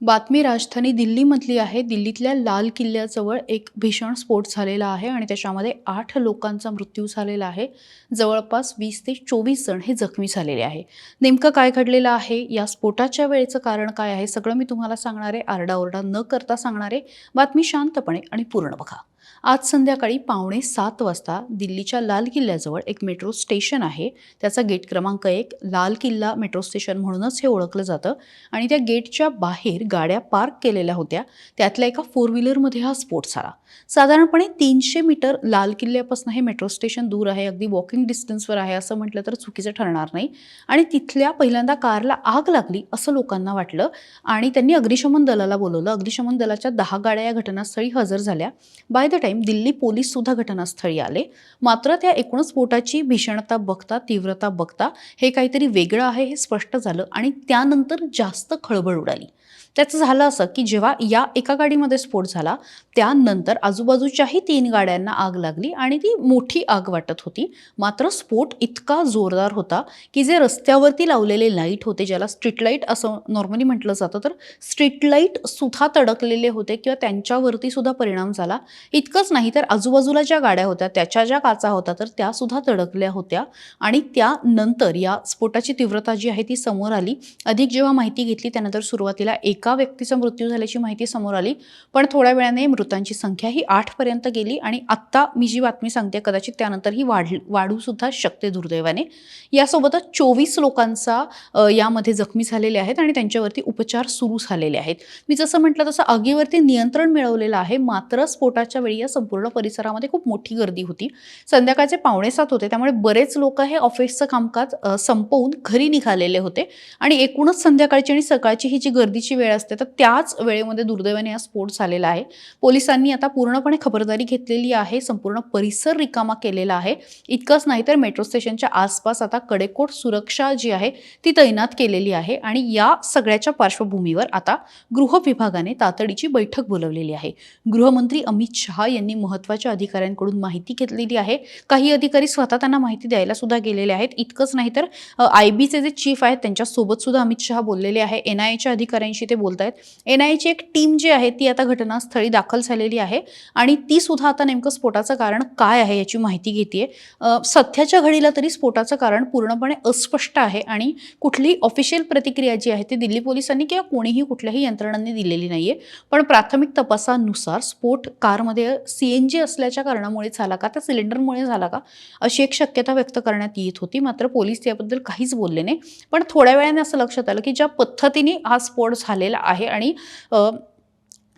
बातमी राजधानी दिल्लीमधली आहे. दिल्लीतल्या लाल किल्ल्याजवळ एक भीषण स्फोट झालेला आहे आणि त्याच्यामध्ये आठ लोकांचा मृत्यू झालेला आहे. जवळपास वीस ते चोवीस जण हे जखमी झालेले आहे. नेमकं काय घडलेलं आहे? या स्फोटाच्या वेळेचं कारण काय आहे? सगळं मी तुम्हाला सांगणार आहे. आरडाओरडा न करता सांगणार आहे. बातमी शांतपणे आणि पूर्ण बघा. आज संध्याकाळी पावणे सात वाजता दिल्लीच्या लाल किल्ल्याजवळ एक मेट्रो स्टेशन आहे. त्याचा गेट क्रमांक एक लाल किल्ला मेट्रो स्टेशन म्हणूनच हे ओळखलं जातं. आणि त्या गेटच्या बाहेर गाड्या पार्क केलेल्या होत्या. त्यातल्या एका फोर व्हीलरमध्ये हा स्फोट झाला साधारणपणे तीनशे मीटर लाल किल्ल्यापासून हे मेट्रो स्टेशन दूर आहे. अगदी वॉकिंग डिस्टन्सवर आहे असं म्हटलं तर चुकीचं ठरणार नाही. आणि तिथल्या पहिल्यांदा कारला आग लागली असं लोकांना वाटलं. आणि त्यांनी अग्निशमन दलाला बोलवलं. अग्निशमन दलाच्या दहा गाड्या या घटनास्थळी हजर झाल्या. By the time Delhi police सुद्धा घटनास्थळी आले. मात्र त्या एकूण स्फोटाची भीषणता बघता तीव्रता बघता हे काहीतरी वेगळं आहे हे स्पष्ट झालं आणि त्यानंतर जास्त खळबळ उडाली. त्याचं झालं असं की जेव्हा या एका गाडीमध्ये स्फोट झाला त्यानंतर आजूबाजूच्याही तीन गाड्यांना आग लागली आणि ती मोठी आग वाटत होती. मात्र स्फोट इतका जोरदार होता की जे रस्त्यावरती लावलेले लाइट होते ज्याला स्ट्रीट लाइट असं नॉर्मली म्हटलं जातं तर स्ट्रीट लाइट सुद्धा तडकलेले होते किंवा त्यांच्यावरती सुद्धा परिणाम झाला. इतकंच नाही तर आजूबाजूला ज्या गाड्या होत्या त्याच्या ज्या काचा होता तर त्या सुद्धा तडकल्या होत्या. आणि त्यानंतर या स्फोटाची तीव्रता जी आहे ती समोर आली. अधिक जेव्हा माहिती घेतली त्यानंतर सुरुवातीला एक एका व्यक्तीचा मृत्यू झाल्याची माहिती समोर आली पण थोड्या वेळाने मृतांची संख्या ही आठपर्यंत गेली आणि आत्ता मी जी बातमी सांगते कदाचित त्यानंतर ही वाढ वाढू सुद्धा शकते दुर्दैवाने. यासोबतच चोवीस लोकांचा यामध्ये जखमी झालेले आहेत आणि त्यांच्यावरती उपचार सुरू झालेले आहेत. मी जसं म्हटलं तसं आगीवरती नियंत्रण मिळवलेलं आहे मात्र स्फोटाच्या वेळी या संपूर्ण परिसरामध्ये खूप मोठी गर्दी होती. संध्याकाळचे पावणे सात होते त्यामुळे बरेच लोक हे ऑफिसचं कामकाज संपवून घरी निघालेले होते. आणि एकूणच संध्याकाळची आणि सकाळची ही जी गर्दीची वेळ असते तर त्याच वेळेमध्ये दुर्दैवाने हा स्फोट झालेला आहे. पोलिसांनी आता पूर्णपणे खबरदारी घेतलेली आहे संपूर्ण परिसर रिकामा केलेला आहे. इतकंच नाही तर मेट्रो स्टेशनच्या आसपास आता कडेकोट सुरक्षा जी आहे ती तैनात केलेली आहे आणि या सगळ्याच्या पार्श्वभूमीवर आता गृह विभागाने तातडीची बैठक बोलवलेली आहे. गृहमंत्री अमित शहा यांनी महत्त्वाच्या अधिकाऱ्यांकडून माहिती घेतलेली आहे. काही अधिकारी स्वतः त्यांना माहिती द्यायला सुद्धा गेलेले आहेत. इतकंच नाही तर आय बीचे जे चीफ आहेत त्यांच्यासोबत सुद्धा अमित शहा बोललेले आहे. एन आय एच्या अधिकाऱ्यांशी ते बोलत आहेत एन आय एची एक टीम जी आहे ती आता घटनास्थळी दाखल झालेली आहे आणि ती सुद्धा आता नेमकं स्फोटाचं कारण काय आहे याची माहिती घेते सध्याच्या घडीला तरी स्फोटाचं कारण पूर्णपणे अस्पष्ट आहे आणि कुठलीही ऑफिशियल प्रतिक्रिया जी आहे ती दिल्ली पोलिसांनी किंवा कोणीही कुठल्याही यंत्रणांनी दिलेली नाहीये. पण प्राथमिक तपासानुसार स्फोट कारमध्ये सी एन जी असल्याच्या कारणामुळे झाला का त्या सिलेंडरमुळे झाला का अशी एक शक्यता व्यक्त करण्यात येत होती. मात्र पोलीस याबद्दल काहीच बोलले नाही. पण थोड्या वेळाने असं लक्षात आलं की ज्या पद्धतीने हा स्फोट झालेला आहे. आणि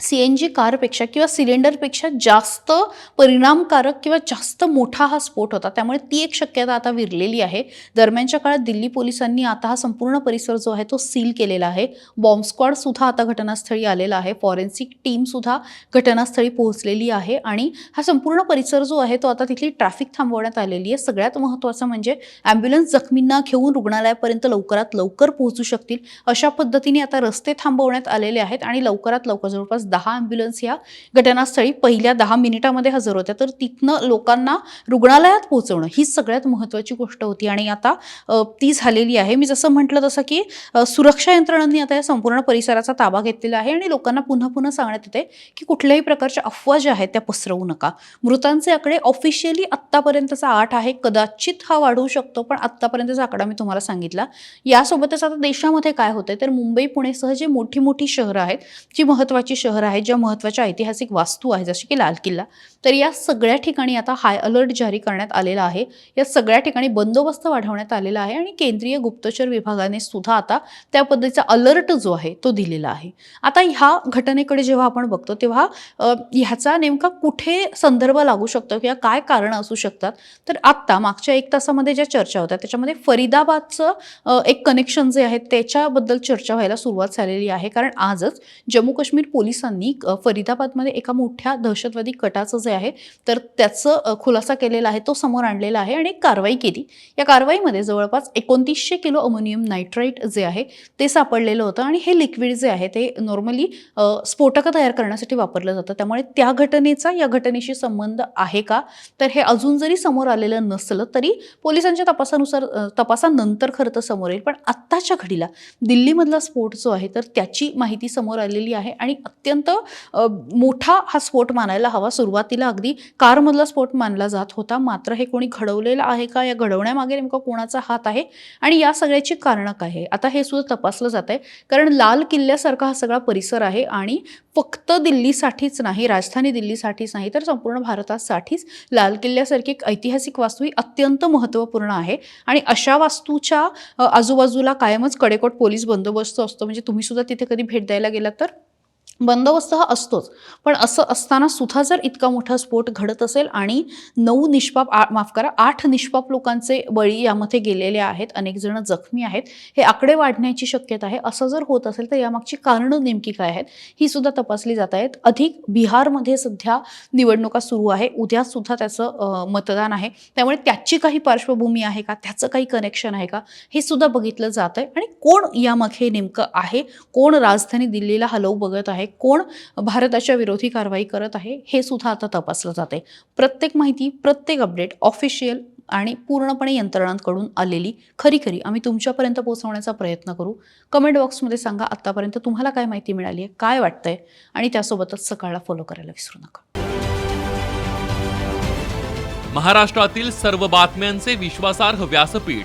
सी एन जी कारपेक्षा किंवा सिलेंडरपेक्षा जास्त परिणामकारक किंवा जास्त मोठा हा स्फोट होता. त्यामुळे ती एक शक्यता आता विरलेली आहे. दरम्यानच्या काळात दिल्ली पोलिसांनी आता हा संपूर्ण परिसर जो आहे तो सील केलेला आहे. बॉम्ब सुद्धा आता घटनास्थळी आलेला आहे. फॉरेन्सिक टीम सुद्धा घटनास्थळी पोहोचलेली आहे आणि हा संपूर्ण परिसर जो आहे तो आता तिथली ट्रॅफिक थांबवण्यात आलेली आहे. सगळ्यात महत्त्वाचं म्हणजे ॲम्ब्युलन्स जखमींना घेऊन रुग्णालयापर्यंत लवकरात लवकर पोहोचू शकतील. अशा पद्धतीने आता रस्ते थांबवण्यात आलेले आहेत आणि लवकरात लवकर जवळपास दहा ॲम्ब्युलन्स या घटनास्थळी पहिल्या दहा मिनिटामध्ये हजर होत्या. तर तिथनं लोकांना रुग्णालयात पोहोचवणं ही सगळ्यात महत्त्वाची गोष्ट होती. आणि आता ती झालेली आहे. मी जसं म्हटलं तसं की सुरक्षा यंत्रणांनी आता या संपूर्ण परिसराचा ताबा घेतलेला आहे आणि लोकांना पुन्हा पुन्हा सांगण्यात येते की कुठल्याही प्रकारच्या अफवा ज्या आहेत त्या पसरवू नका. मृतांचे आकडे ऑफिशियली आत्तापर्यंतचा आठ आहे. कदाचित हा वाढवू शकतो पण आत्तापर्यंतचा आकडा मी तुम्हाला सांगितला. यासोबतच आता देशामध्ये काय होतंय? तर मुंबई पुणेसह जे मोठी मोठी शहरं आहेत जी महत्त्वाची शहरं आहेत ज्या महत्त्वाच्या ऐतिहासिक वास्तू आहेत जसे की लाल किल्ला. तर या सगळ्या ठिकाणी आता हाय अलर्ट जारी करण्यात आलेला आहे. या सगळ्या ठिकाणी बंदोबस्त वाढवण्यात आलेला आहे आणि केंद्रीय गुप्तचर विभागाने सुद्धा आता त्या पद्धतीचा अलर्ट जो आहे तो दिलेला आहे. आता ह्या घटनेकडे जेव्हा आपण बघतो तेव्हा ह्याचा नेमका कुठे संदर्भ लागू शकतो किंवा काय कारण असू शकतात? तर आत्ता मागच्या एक तासामध्ये ज्या चर्चा होत्या त्याच्यामध्ये फरीदाबादचं एक कनेक्शन जे आहे त्याच्याबद्दल चर्चा व्हायला सुरुवात झालेली आहे. कारण आजच जम्मू काश्मीर पोलिसांनी पोलिसांनी फरिदाबादमध्ये फरीदाबादमध्ये एका मोठ्या दहशतवादी कटाचं जे आहे तर त्याचं खुलासा केलेला आहे तो समोर आणलेला आहे आणि एक कारवाई केली. या कारवाईमध्ये जवळपास एकोणतीसशे किलो अमोनियम नायट्राईट जे आहे ते सापडलेलं होतं आणि हे लिक्विड जे आहे ते नॉर्मली स्फोटकं तयार करण्यासाठी वापरलं जातं. त्यामुळे त्या घटनेचा या घटनेशी संबंध आहे का? तर हे अजून जरी समोर आलेलं नसलं तरी पोलिसांच्या तपासानुसार तपासानंतर खरं तर समोर येईल. पण आत्ताच्या घडीला दिल्लीमधला स्फोट जो आहे तर त्याची माहिती समोर आलेली आहे आणि अत्यंत अत्यंत मोठा हा स्फोट मानायला हवा. सुरुवातीला अगदी कारमधला स्फोट मानला जात होता. मात्र हे कोणी घडवलेलं आहे का? या घडवण्यामागे नेमका कोणाचा हात आहे? आणि या सगळ्याची कारणं काय आहे आता हे सुद्धा तपासलं जात आहे कारण लाल किल्ल्यासारखा हा सगळा परिसर आहे आणि फक्त दिल्लीसाठीच नाही राजधानी दिल्लीसाठीच नाही तर संपूर्ण भारतासाठीच लाल किल्ल्यासारखी एक ऐतिहासिक वास्तू ही अत्यंत महत्त्वपूर्ण आहे. आणि अशा वास्तूच्या आजूबाजूला कायमच कडेकोट पोलीस बंदोबस्त असतो. म्हणजे तुम्ही सुद्धा तिथे कधी भेट द्यायला गेलात तर? बंदोबस्त हा असतोच. पण असं असताना सुद्धा जर इतका मोठा स्फोट घडत असेल आणि नऊ निष्पाप आ माफ करा आठ निष्पाप लोकांचे बळी यामध्ये गेलेले आहेत अनेक जण जखमी आहेत हे आकडे वाढण्याची शक्यता आहे. असं जर होत असेल तर यामागची कारणं नेमकी काय आहेत ही सुद्धा तपासली जात आहेत. अधिक बिहारमध्ये सध्या निवडणुका सुरू आहे. उद्या सुद्धा त्याचं मतदान आहे. त्यामुळे त्याची काही पार्श्वभूमी आहे का? त्याचं काही कनेक्शन आहे का? हे सुद्धा बघितलं जात आहे आणि कोण यामागे नेमकं आहे? कोण राजधानी दिल्लीला हलवू बघत आहे? कोण भारताच्या विरोधी कारवाई करत आहे हे सुद्धा आता तपासलं जाते प्रत्येक माहिती प्रत्येक अपडेट ऑफिशियल आणि पूर्णपणे यंत्रणांकडून आलेली खरी खरी. आम्ही तुमच्यापर्यंत पोहोचवण्याचा प्रयत्न करू. कमेंट बॉक्समध्ये सांगा आत्तापर्यंत तुम्हाला काय माहिती मिळाली आहे काय वाटतंय? आणि त्यासोबतच सकाळला फॉलो करायला विसरू नका. महाराष्ट्रातील सर्व बातम्यांचे विश्वासार्ह व्यासपीठ